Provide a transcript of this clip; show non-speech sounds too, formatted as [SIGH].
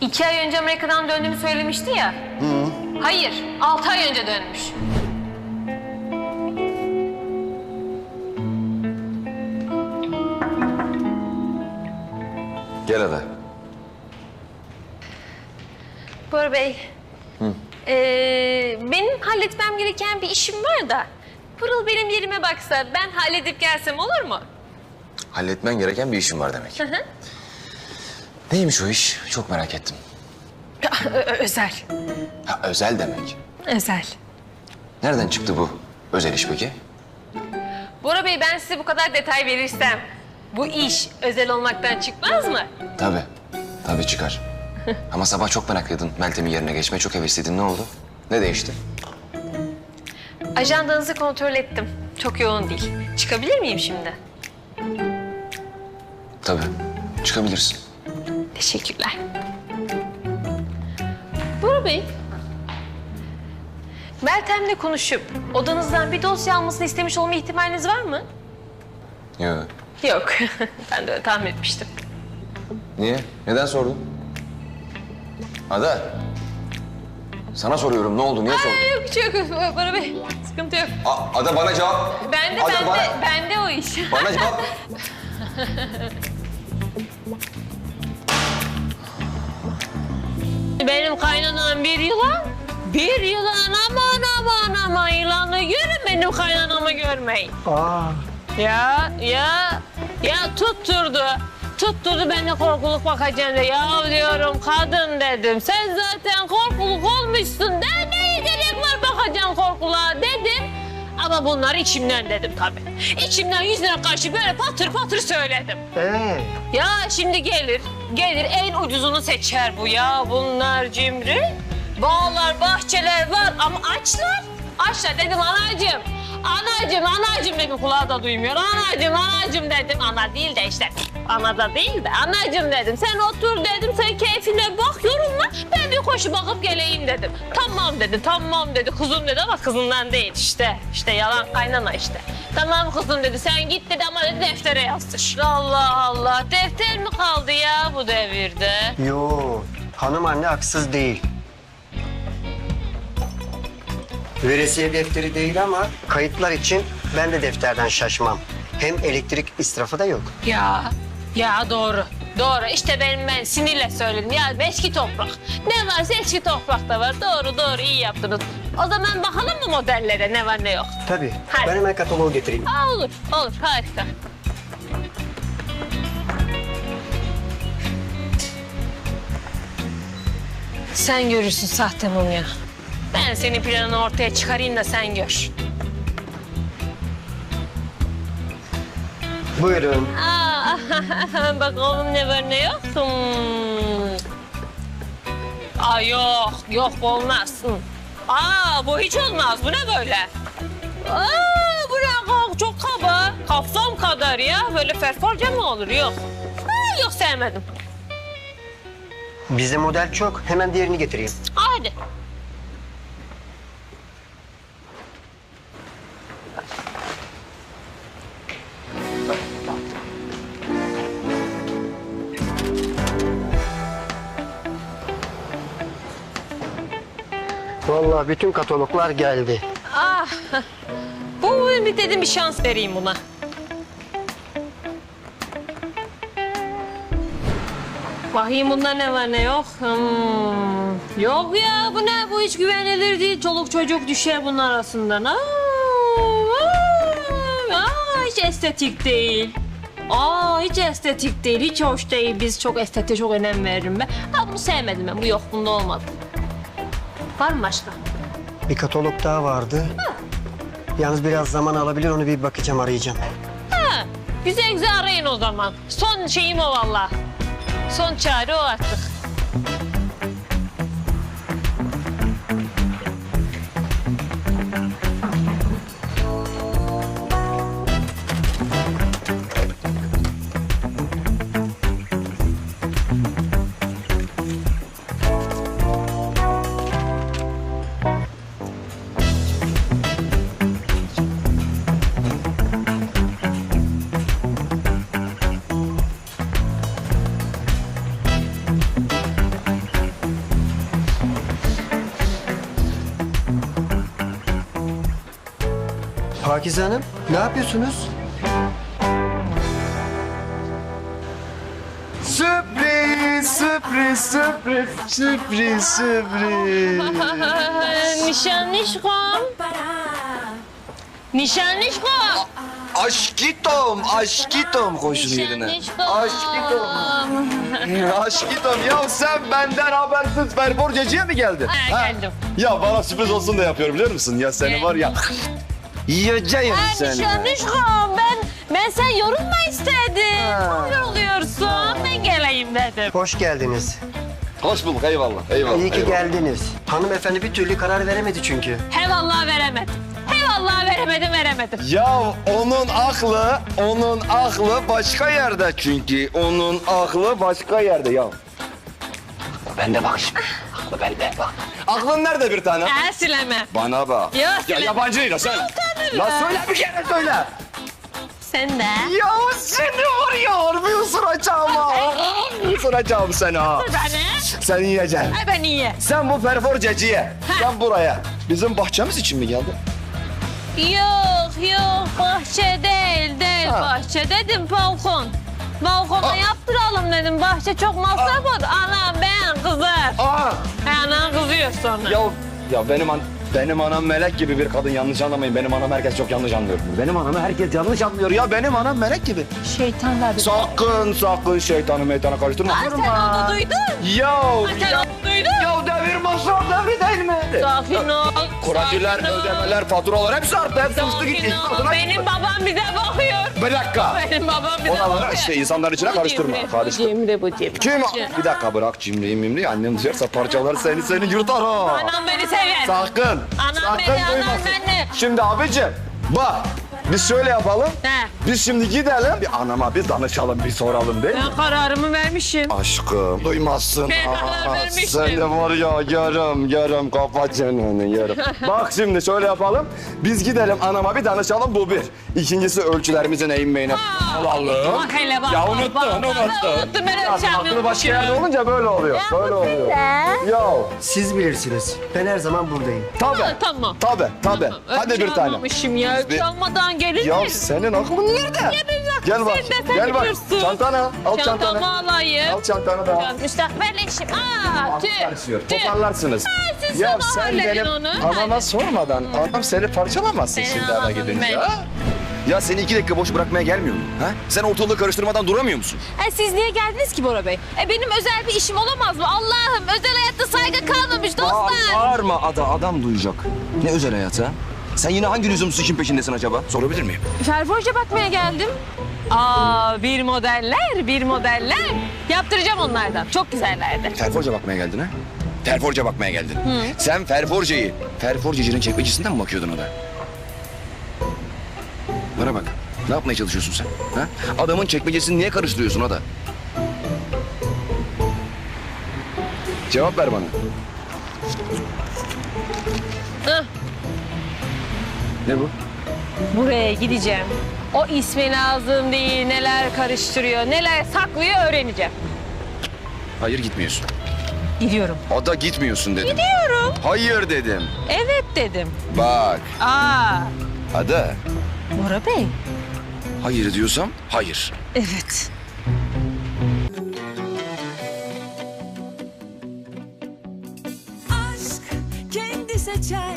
İki ay önce Amerika'dan döndüğümü söylemişti ya. Hayır, altı ay önce dönmüş. Gel Ada. Bora Bey. ee, benim halletmem gereken bir işim var da. Pırıl benim yerime baksa ben halledip gelsem olur mu? Halletmen gereken bir işin var demek. Hı hı. Neymiş o iş? Çok merak ettim. Özel. Ha, özel demek. Özel. Nereden çıktı bu özel iş peki? Bora Bey ben size bu kadar detay verirsem bu iş özel olmaktan çıkmaz mı? Tabii. Tabii çıkar. [LAUGHS] Ama sabah çok meraklıydın Meltem'in yerine geçmeye. Çok hevesliydin. Ne oldu? Ne değişti? Ajandanızı kontrol ettim. Çok yoğun değil. Çıkabilir miyim şimdi? Tabii. Çıkabilirsin. Teşekkürler. Bora Bey. Meltem'le konuşup odanızdan bir dosya almasını istemiş olma ihtimaliniz var mı? Yok. Yok. [LAUGHS] ben de öyle tahmin etmiştim. Niye? Neden sordun? Ada. Sana soruyorum. Ne oldu? Niye sordun? Ay, yok şey yok Bora Bey. Sıkıntı yok. A- Ada bana cevap. Bende, Ada bende, bana- bende o iş. Bana cevap. [LAUGHS] Benim kaynanam bir yılan. Bir yılan aman aman aman yılanı görün benim kaynanamı görmeyin. Aa, Ya ya ya tutturdu. Tutturdu ben de korkuluk bakacağım de. Ya diyorum kadın dedim. Sen zaten korkuluk olmuşsun. De neye gerek var bakacağım korkuluğa dedim. Ama bunları içimden dedim tabii. İçimden yüzüne karşı böyle patır patır söyledim. ee, Ya şimdi gelir, gelir en ucuzunu seçer bu ya. Bunlar cimri. Bağlar, bahçeler var ama açlar. Açlar dedim anacığım. Anacığım, anacığım dedim kulağı da duymuyor. Anacığım, anacığım dedim. Ana değil de işte. Ana da değil de anacığım dedim. Sen otur dedim. Sen koşu bakıp geleyim dedim. Tamam dedi, tamam dedi. Kızım dedi ama kızından değil işte. İşte yalan kaynana işte. Tamam kızım dedi. Sen git dedi ama dedi deftere yazdır. Allah Allah. Defter mi kaldı ya bu devirde? yo, hanım anne haksız değil. Veresiye defteri değil ama kayıtlar için ben de defterden şaşmam. Hem elektrik israfı da yok. Ya, ya doğru. Doğru. İşte benim ben sinirle söyledim. Ya eski toprak. Ne varsa eski toprakta var. Doğru doğru iyi yaptınız. O zaman bakalım mı modellere ne var ne yok? Tabii. Hadi. Ben hemen kataloğu getireyim. Aa, olur, olur. Harika. Sen görürsün sahte mumya. Ben senin planını ortaya çıkarayım da sen gör. Buyurun. Aa, [LAUGHS] bakalım ne var ne yok. Hmm. Aa, yok, yok olmaz. Hmm. Aa, bu hiç olmaz. Bu ne böyle? Aa, bu ne? Çok kaba. Kafam kadar ya. Böyle ferforca mı olur? Yok. Aa, yok sevmedim. Bizde model çok. Hemen diğerini getireyim. Vallahi bütün kataloglar geldi. Ah, bu bir dedim bir şans vereyim buna. Bakayım bunda ne var ne yok. Hmm. Yok ya bu ne bu hiç güvenilir değil. Çoluk çocuk düşer bunun arasından. Aa, aa, aa, hiç estetik değil. Aa hiç estetik değil, hiç hoş değil. Biz çok estetiğe çok önem veririm ben. Ha bunu sevmedim ben. Bu yok, bunda olmadı. Var mı başka? Bir katalog daha vardı. Yalnız biraz zaman alabilir onu bir bakacağım arayacağım. Ha, güzel güzel arayın o zaman. Son şeyim o valla. Son çare o artık. Pakize Hanım ne yapıyorsunuz? Sürpriz, sürpriz, sürpriz, sürpriz, sürpriz. [LAUGHS] Nişanlışkom. Nişanlışkom. Aşkitom, aşkitom koşun yerine. Aşkitom. Aşkitom ya sen benden habersiz perforcacıya mı geldin? Ha, geldim. Ya bana sürpriz olsun da yapıyorum biliyor musun? Ya seni var ya. Yiyeceğim Ha, seni. Nişanlışkom. Ben, ben sen yorulma istedim. Ha. Çok yoruluyorsun. Ben geleyim dedim. Hoş geldiniz. Hoş bulduk eyvallah. Eyvallah. İyi ki eyvallah. geldiniz. Hanımefendi bir türlü karar veremedi çünkü. He vallahi veremedim. He vallahi veremedim veremedim. Ya onun aklı, onun aklı başka yerde çünkü. Onun aklı başka yerde ya. Bende bak şimdi. Aklı bende bak. Aklın nerede bir tane? Ha sileme. Bana bak. Ya Ya söyle. yabancı değil söyle. La söyle bir kere söyle. Sen de. Ya seni var ya harbi ısıracağım ha. Isıracağım seni ha. Beni. Sen yiyeceksin. Ay ben iyi. Sen bu perforcacıya, sen buraya. Bizim bahçemiz için mi geldin? Yok yok bahçe değil değil Ha. bahçe dedim balkon. Balkona Ha. yaptıralım dedim bahçe çok masraf oldu. Anam ben kızar. Aa! Ha, Anan kızıyor sonra. Ya, ya benim an, benim anam melek gibi bir kadın yanlış anlamayın. Benim anam herkes çok yanlış anlıyor. Benim anamı herkes yanlış anlıyor. Ya benim anam melek gibi. Şeytan da bir. Sakın sakın şeytanı meytana karıştırma. Ha, sen onu duydun. Ya, Ha, sen onu duydun. ya devir masraf devri değil mi? Sakin ol. Kuracılar, sakin ol. ödemeler, faturalar hepsi arttı. Hepsi uçtu gitti. Benim babam bize bakıyor. Bir dakika. Benim babam bize Oraları bakıyor. işte insanların içine Bu karıştırma. cimri, Karıştır. Bu cimri bu cimri. Kim? Bir dakika bırak cimriyi mimriyi. Annem duyarsa parçalar seni seni yırtar ha. Anam beni sever. Sakın. Anam sakın beni, anam duymasın. beni. Şimdi abicim bak biz şöyle yapalım. He. Biz şimdi gidelim bir anama bir danışalım bir soralım değil mi? Ben kararımı vermişim. Aşkım duymazsın. Ben karar Aa, vermiştim. Sen de var ya yarım yarım kafa çeneni yarım. [LAUGHS] Bak şimdi şöyle yapalım. Biz gidelim anama bir danışalım bu bir. İkincisi ölçülerimizin eğinmeyine alalım. Bak hele bak. Ya bak, unuttun, bak, unuttun. Unuttum ben ölçeceğim. aklı başka yerde olunca böyle oluyor. Böyle oluyor. Ya Siz bilirsiniz. Ben her zaman buradayım. tabi. Tamam. Tabi tabi. Hadi bir tane. Ölçü ya. Ölçü almadan gelir Ya mi? senin aklın nerede? Gel bak. Sen Gel bak. biliyorsun. Çantana. Al çantanı. Çantamı alayım. Al çantanı da. Ya, Müstakbel eşim. Aa, tüh. Karışıyor. Tüh. Toparlarsınız. siz Ya sen benim onu. Hadi. sormadan anam seni parçalamazsın Seni şimdi alamam gidince. ben. ha? Ya seni iki dakika boş bırakmaya gelmiyor mu? Ha? Sen ortalığı karıştırmadan duramıyor musun? E siz niye geldiniz ki Bora Bey? E benim özel bir işim olamaz mı? Allah'ım özel hayatta saygı kalmamış dostlar. Bağırma ada adam duyacak. Ne özel hayatı ha? Sen yine hangi lüzumsuz işin peşindesin acaba? Sorabilir miyim? Ferforja bakmaya geldim. Aa, bir modeller, bir modeller. Yaptıracağım onlardan. Çok güzellerdi. Ferforca bakmaya geldin ha? Ferforca bakmaya geldin. Sen Ferforca'yı, Ferforcacının çekmecesinden mi bakıyordun ona? Bana bak. Ne yapmaya çalışıyorsun sen? Ha? Adamın çekmecesini niye karıştırıyorsun o da? Cevap ver bana. Hah. Ne bu? Buraya gideceğim. O ismi lazım değil, neler karıştırıyor, neler saklıyor öğreneceğim. Hayır gitmiyorsun. Gidiyorum. Ada gitmiyorsun dedim. Gidiyorum. Hayır dedim. Evet dedim. Bak Aa, Ada. Bora Bey. Hayır diyorsam hayır. Evet. aşk kendi seçer